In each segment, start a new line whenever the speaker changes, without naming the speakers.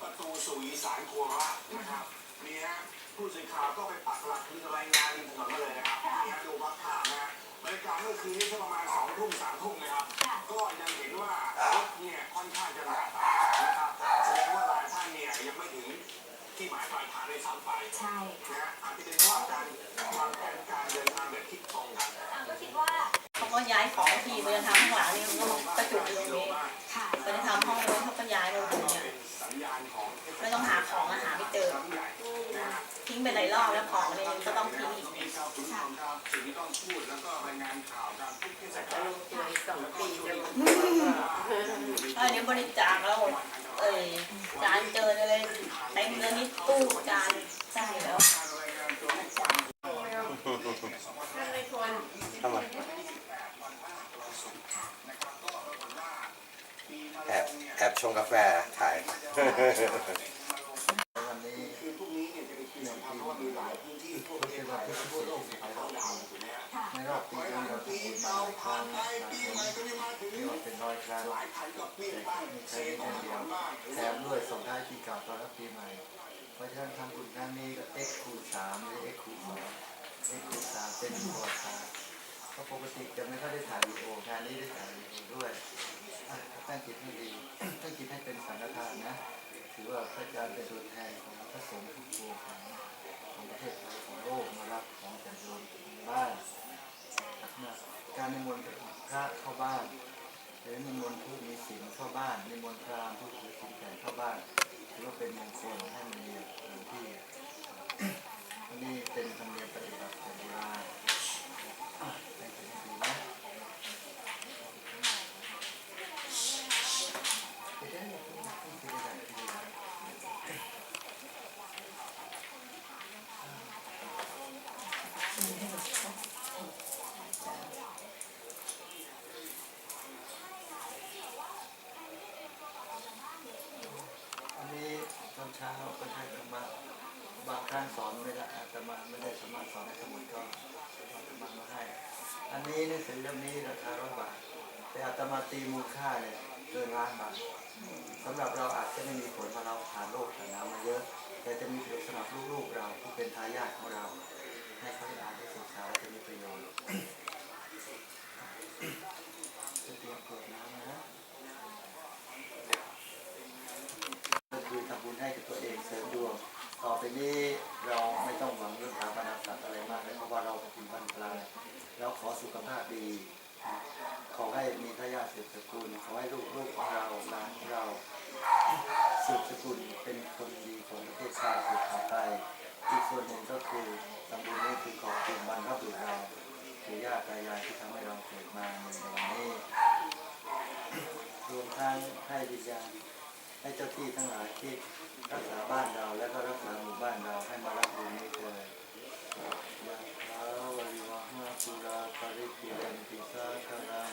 ประ
ตูสู่อีสานโคราชนะครับนี่ฮะผู้สื่อข่าวก็ไปปักหลักคือรายงานริมถนนมาเลยนะครับนี่ฮะดูภาพข่าวนะฮะบรรยากาศเมื่อคืนนี้ก็ประมาณสองทุ่มสามทุ่มนะครับ ก็ยังเห็นว่ารถเนี่ยค่อนข้างจะหนาตานะครับแสดงว่าหลายท่านเนี่ยยังไม่ถึงที่หมายปลายทางเลยซ้ำไป
ใช่
นะฮะอาจจะเป็นเพราะว่าการวางแผนการเดินทางแบบคิดตรงกัน
อ่าก็คิดว่า
เขาก็ย้ายของทีไปทำข้างหลังนี่เขาก็กระจุกอยู่ตรงนี้
ค่ะ
ไปทำห้องา
ของ
อาหาไม่เจอ
ครั้งใหญ่นะฮะ
ทิ้งไปหลายรอบแล้วของอะไรก็ต้องทิ้งอีก
มีข่าวคุณผู้ชมครับสิ่งที่ต้องพูดแล้วก็รายงานข่าวการทุกเทศกาล
สองปีจะลง
อันนี้บริจาคแล้วเอ้ยจานเจอเลยเต็มเลยนี่ตู้จานใช่แล้ว
ท่านในคน
ทำไมแอบแอบชงกาแฟถ่าย
ครั้งหลายพันกั
บเป
ลี่ยนบ้านเซ
ใช้
ต้อง
แค่เดียว
ทบ้าน
แถมด้วยส่งท้ายปีเก่าตอนรับปีใหม่ เพราะฉะนั้นทำบุญครั้งนี้ก็ X คูณสามหรือ X คูณสอง X คูณสามเป็นประวัติศาเพราะปกติจะไม่ค่อยได้ถ่ายวีดีโองานนี้ได้ถ่ายวีดีโอด้วยตั้งจิตให้ดีตั้งจิตให้เป็นสังฆทานนะ ถือว่าพระอาจารย์เป็นตัวแทนของพระสงฆ์ทุกตัวของของประเทศไทยของโลกมารับของจากโยมบ้านการนิมนต์พระเข้าบ้าน หรือนิมนต์ผู้มีศีลเข้าบ้านนิมนต์พราหมณ์ผู้ถือศีลแก่เข้าบ้านถือว่าเป็นมงคลให้มันมีอยู่ที่อันนี้เป็นธรรมเนียมปฏิบัติแต่โบราณอะให้เป็นให้ดีนะไปได้เลยไปได้ไปได้ไปได้ อันนี้ตอนเช้าก็ใช้ธรรมะบางครั้งสอนไม่ได้อาตมาไม่ได้สามารถสอนให้ทั้งหมดก็เอาธรรมะมาให้ อันนี้หนังสือเล่มนี้ราคาร้อยบาทแต่อาต มาตีมูลค่าเนี่ยเกินล้านบาทสำหรับเราอาจจะไม่มีผลเพราะเราผ่านโลกผ่านน้ำมาเยอะ แต่จะมีประโยชน์สำหรับลูกๆเราที่เป็นทายาทของเรา ให้เขาได้อ่านได้ศึกษาและจะมีประโยชน์จะเตรียมเปิดน้ำนะก็คือทำบุญให้กับตัวเองเสริมดวงต่อไปนี้เราไม่ต้องหวังเรื่องฐานะสัตว์อะไรมากแล้วเพราะว่าเราเป็นบรรพลายเราขอสุขภาพดี ขอให้มีทายาทสืบสกุลขอให้ลูกลูกของเราหลานของเราสืบสกุลเป็นคนดีของประเทศชาติสืบต่อไปอีกส่วนหนึ่งก็คือทำบุญนี้คือขอบคุณบรรพบุรุษเราคือญาติายายที่ทำให้เราเกิดมาในวันนี้รวมทั้งให้วิญาณให้เจ้าที่ทั้งหลายที่รักษาบ้านเราและก็รักษาหมู่บ้านเราให้มารับบุญนี้เถิดยะถา วหาปุราปริปิเรนติสาครัง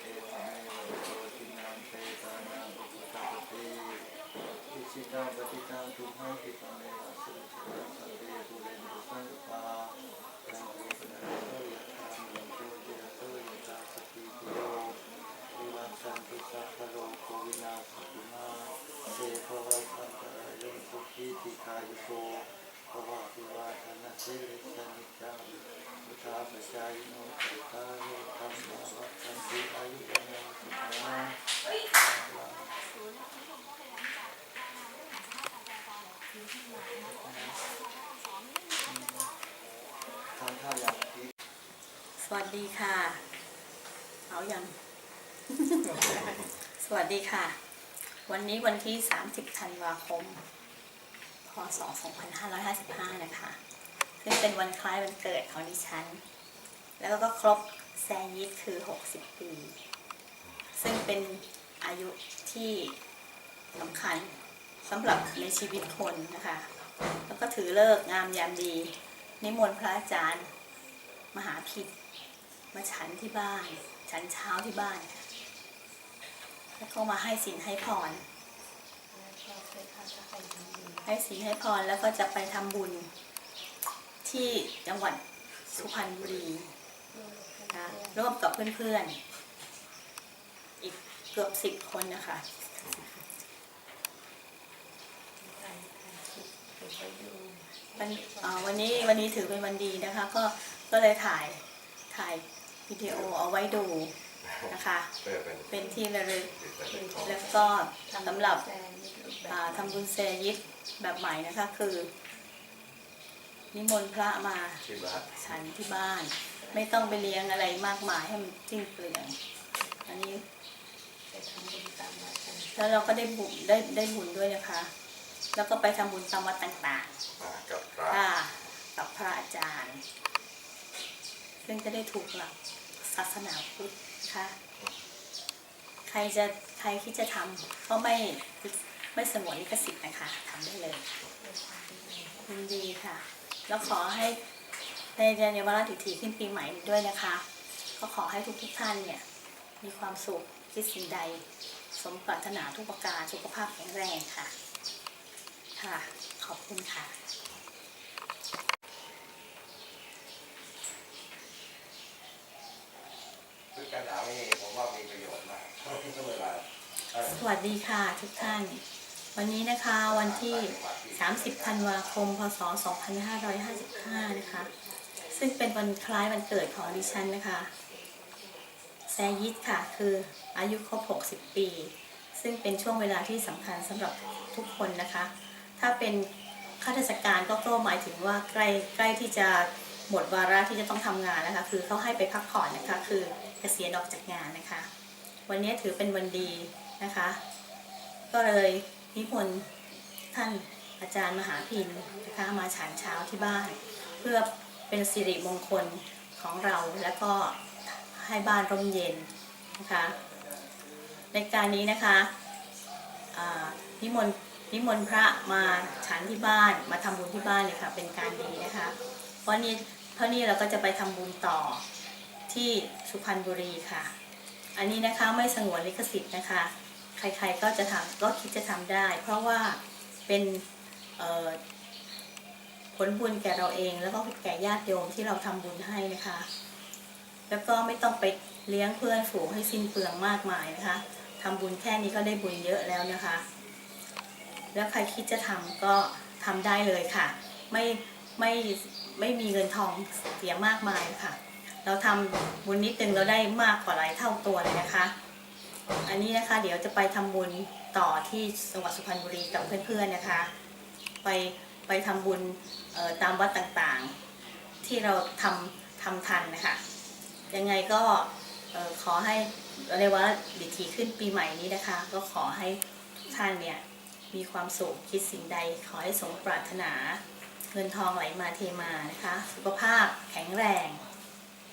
เอวเมวโตทินังเปตานังอุปกาปติอิชิตังปฏิตังทุมหังคิปังเมวสุจิตังสัพเพปุเรนตุสังกปาตังโอปนาโตยะธามิโตจิระโตยะธาสติปิโยวิวัชันตุสัพพะโลกวินาศตุมาเสภวะสันตรายสุขีติคายโกภวะวิวาทนาสิริสนิจัง พุทธาปชายโนสุขาโยธรรมะวัฏันติอายุวันโนสุขังทานข้าวอย่างที่
สวัสดีค่ะ เอาอย่าง สวัสดีค่ะ วันนี้วันที่ 30 ธันวาคม พศ 2555 นะคะ ซึ่งเป็นวันคล้ายวันเกิดของดิฉัน แล้วก็ครบแซนยิตคือ 60 ปี ซึ่งเป็นอายุที่สำคัญสำหรับในชีวิตคนนะคะ แล้วก็ถือเลิกงามยามดีนิมนต์พระอาจารย์ มหาผิดมาฉันที่บ้าน ฉันเช้าที่บ้าน แล้วก็มาให้สินให้พร ให้สินให้พรแล้วก็จะไปทำบุญ ที่จังหวัดสุพรรณบุรีนะร่วมกับเพื่อนๆ อีกเกือบสิบคนนะคะวันเอ่อวันนี้วันนี้ถือเป็นวันดีนะคะ ก็ก็เลยถ่ายถ่ายวิดีโอเอาไว้ดูนะคะ
เพื่อเป็น
เป็นที่ระลึก
ติดเป็นของ
แล้วก็สำหรับอ่าทำบุญเซยิตแบบใหม่นะคะคือ นิมนต์พระมา
ที่บ้าน
ฉันที่บ้าน ไม่ต้องไปเลี้ยงอะไรมากมายให้มันสิ้นเปลืองอันนี้แล้วเราก็ได้บุญได้ได้บุญด้วยนะคะ แล้วก็ไปทำบุญตามวัดต่างๆ
มากับพระ
ค่ะกับพระอาจารย์ซึ่งจะได้ถูกหลักศาสนาพุทธนะคะใครจะใครที่จะทำก็ไม่ไม่สงวนลิขสิทธิ์นะคะทำได้เลยยินดีค่ะ แล้วขอให้ในเดือนวาระดิถีขึ้นปีใหม่นี้ด้วยนะคะ ก็ขอให้ทุกทุกๆท่านเนี่ยมีความสุขคิดสิ่งใด สมปรารถนาทุกประการสุขภาพแข็งแรงค่ะ ค่ะ ขอบคุณค่ะ
คือกระดาษนี่ผมว่ามีประโยชน์มากทุกเวลาเอ่อ
สวัสดีค่ะทุกท่าน วันนี้นะคะวันที่ 30 ธันวาคม พศ 2555 นะคะ ซึ่งเป็นวันคล้ายวันเกิดของดิฉันนะคะ แซยิดค่ะ คืออายุครบ 60 ปี ซึ่งเป็นช่วงเวลาที่สำคัญสำหรับทุกคนนะคะ ถ้าเป็นข้าราชการก็ก็หมายถึงว่าใกล้ใกล้ที่จะหมดวาระที่จะต้องทำงานนะคะ คือเขาให้ไปพักผ่อนนะคะ คือเกษียณออกจากงานนะคะ วันนี้ถือเป็นวันดีนะคะ ก็เลย นิมนต์ท่านอาจารย์มหาพินนะคะมาฉันเช้าที่บ้าน เพื่อเป็นสิริมงคลของเราแล้วก็ให้บ้านร่มเย็นนะคะในการนี้นะคะนิมนต์นิมนต์พระมาฉันที่บ้านมาทำบุญที่บ้านเลยค่ะเป็นการดีนะคะ เพราะนี้เพราะนี้เราก็จะไปทำบุญต่อที่สุพรรณบุรีค่ะ อันนี้นะคะไม่สงวนลิขสิทธิ์นะคะ ใครๆก็จะทำก็คิดจะทำได้ เพราะว่าเป็นผลบุญแก่เราเอง แล้วก็แก่ญาติโยมที่เราทำบุญให้นะคะ แล้วก็ไม่ต้องไปเลี้ยงเพื่อนฝูงให้สิ้นเปลืองมากมายนะคะทำบุญแค่นี้ก็ได้บุญเยอะแล้วนะคะ แล้วใครคิดจะทำก็ทำได้เลยค่ะ ไม่ไม่ไม่มีเงินทองเสียมากมายค่ะ เราทำบุญนิดนึงเราได้มากกว่าหลายเท่าตัวเลยนะคะ อันนี้นะคะเดี๋ยวจะไปทำบุญต่อที่จังหวัดสุพรรณบุรีกับเพื่อนๆนะคะ ไปไปทำบุญตามวัดต่างๆ ที่เราทำทำทันนะคะยังไงก็ขอให้เรียกว่าดิทีขึ้นปีใหม่นี้นะคะ ก็ขอให้ท่านเนี่ยมีความสุขคิดสิ่งใด ขอให้สมปรารถนา เงินทองไหลมาเทมานะคะ สุขภาพแข็งแรง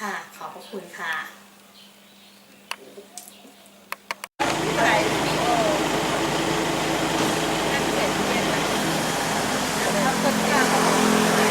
ค่ะ ขอบพระคุณค่ะ
ถ่ายวิดีโอนั่นเสร็จเนี่ยนะแล้วต้นกล้าเขาบอกไหน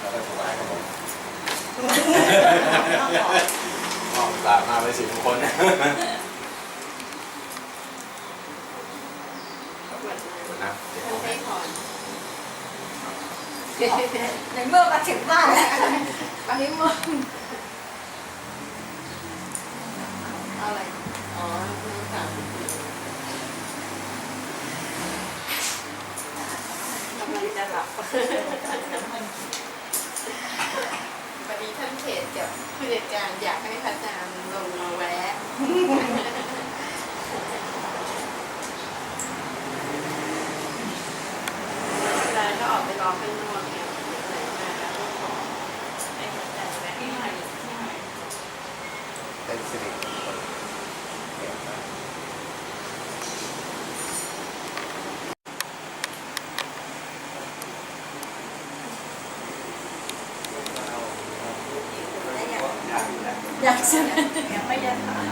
แล้วก็ถวายครับผม มองตามมาไปสิบคนนะนะเดี๋ยว
มันได้ถอน
ในเมื่อมาถึงบ้านแล้ว
อันนี้มึงเอาอะไร อ๋อคือสามสิบสี่กำลังจะหลับพอ ดีท่านเขตกับผู้จัดการอยากให้พระอาจารย์ลงมาแวะ เวลาก็ออกไปรอข้างนอกเนี่ยไหนมาแล้วก็ขอให้พระอาจารย์แวะให้หน่อยให้หน่อย
ได้ เป็นสิริมงคลเก่งมาก
อยากจะยังไม่ได้ถาม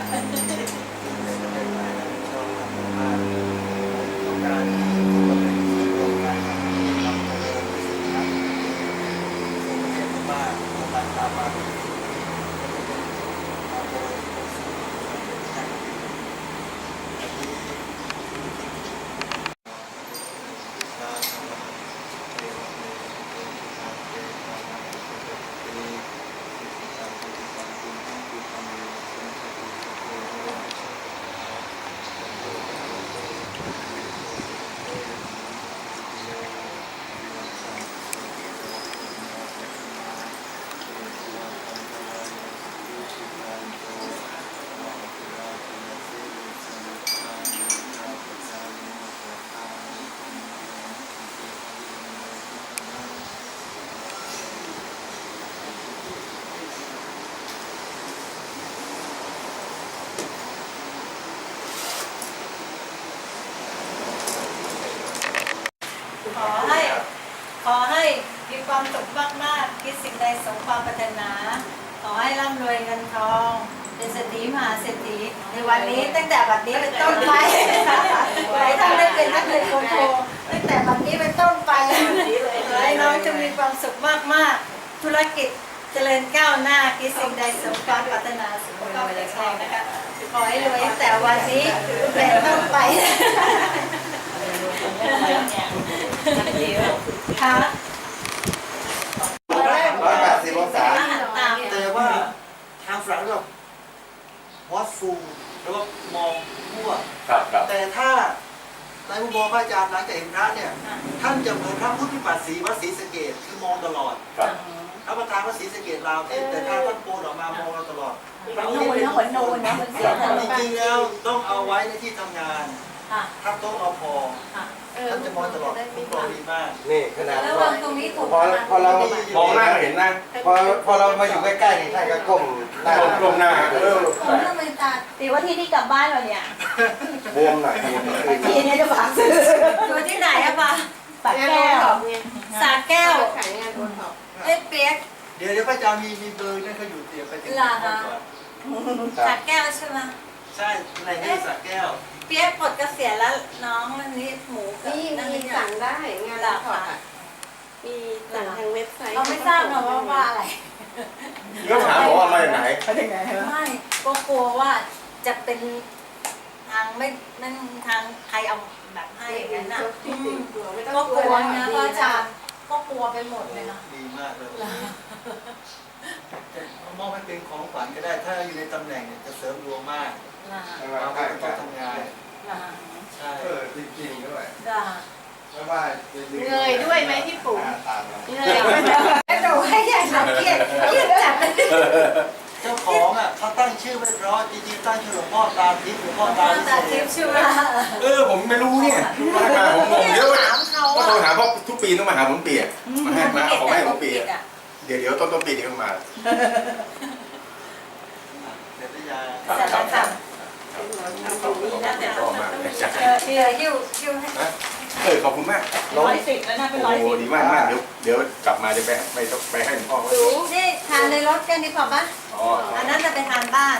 ต้องการก็เป็นโครงการทำให้เราเจริญสุขภาพโรงเรียนบ้านบ้านตาบ้านมาโดยใช่อันนี้
ขอให้ ขอให้มีความสุขมากๆคิดสิ่งใดสมความปรารถนา ขอให้ร่ำรวยเงินทอง เป็นเศรษฐีมหาเศรษฐีในวันนี้ตั้งแต่บัดนี้เป็นต้นไปขอให้ท่านได้เป็นนักเรียนโคโทตั้งแต่บัดนี้เป็นต้นไปขอให้น้องจะมีความสุขมากๆ ธุรกิจเจริญก้าวหน้าคิดสิ่งใดสมความปรารถนาสุขภาพแข็งแรงนะคะขอให้รวยตั้งแต่วันนี้เป็นต้นไป ค่ะ
ร้อยแปดสิบองศา
ตาม
แต่ว่าทางฝรั่งก็วอตฟูแล้วก็มองมั่ว
ครับครับ
แต่ถ้าในมุมมองพระอาจารย์หลังจากเห็นพระเนี่ย ท่านจะเหมือนพระพุทธปัสสีวัดศรีสเกดคือมองตลอด
ครับ
พระประธานวัดศรีสเกดเราวแต่ถ้าท่านโปรดออกมามองเราตลอด
นูนนะหัวนูนนะมันเสีย
จริงๆแล้วต้องเอาไว้ในที่ทำงาน
ค่ะ
ถ้าโต๊ะเราพอ ท่านจะมองตลอดคุ้มครองดีมาก
นี่ขนาด
แล้ว
ว่า
วางตรงนี้ถูก
พอพอเรามองหน้าก็เห็นนะ พอพอเรามาอยู่ใกล้ๆนี่ท่านก็ก้มหน้าก้มหน้าเออ
ผมทำไมตาตีว่าที่ที่กลับบ้านเราเนี่ย
บวมหน่อยบวมหน่อย
ทีนี้จะฝากซื้ออยู่ที่ไหนอะปะปากแก้วสาแก้ว
ขายงานโอท็อป
เอ้ยเปียก
เดี๋ยวเดี๋ยวพระอาจารย์มีมีเบอร์นั่นเขาอยู่เดี๋ยวไปติด
เหร
ต่อ
อ
ก่อ
คะ
น
สาแก้วใช่ไหม
ใช่ในนี้สระแก้ว
เปียกปลดเกษียณแล้วน้องวันนี้หมูกับ
นี่
นั่น
มี
นี่
สั่งได้งานโอท็อปอะมีสั่งทางเว็บไซต์
เราไม่ทราบหรอกว่าว่าอะไร
ก็ถามบอกว่ามาจากไหน
ไม่ก็กลัวว่าจะเป็นทางไม่ไม่ทางใครเอาแบบให้อย่างนั้นน่ะอืม
ไม่ต้
ก็
อง
กลัวนะพระอาจารย์ก็กลัวไปหมดเลยนะ
ดีมากเลยมอบให้เป็นของขวัญก็ได้ ถ้าอยู่ในตำแหน่งเนี่ยจะเสริมดวงมาก
ล่ะ
เราก็ต้องทำงาน
ล่ะ
ใช่
เออจริงๆด้วย
ล่ะ
ไม่ว่า
เงยด้วยไหมพี่ปุ๋ม
ตามมา
เงยด้วยไหม
แล้วหนูให้ยายทำเครียดเครียดจัด
เจ้าของอะเขาตั้งชื่อไว้เพราะจริงๆตั้งชื่อหลวงพ่อตาทิพย์หลวงพ่อตา
ตา
วิเศ
ทิพ
ษ
ย์ชื่อว่า
เออผมไม่รู้เนี่ยมาหาผมงงเดี๋ยว
ถามเขา
ก็
อะ
โทรหาเพราะทุกปีต้องมาหาผมเปียกมาให้มาเอาของให้ผมเปียก
อะ
เดี๋ยวเดี๋ยวต้นต้นปีเดี๋ยวมา
เดี๋ยวจะยา
เสร็จแล้วค่ะ
แล้วแต่ออกมาเนี่ย จ้ะ
เออเดี๋ยวยิ้วยิ้วให้
เออขอบคุณมาก
ร้อยสิบแล้วนะเป็นร้อย
โอ้
สิบ
ดีมากมากเดี๋ยวเดี๋ยวกลับมาจะไปไปไปให้หลวงพ่อ
นี่ทานในรถกันดีกว่าปะ
อ๋อ
อันนั้นจะไปทานบ้าน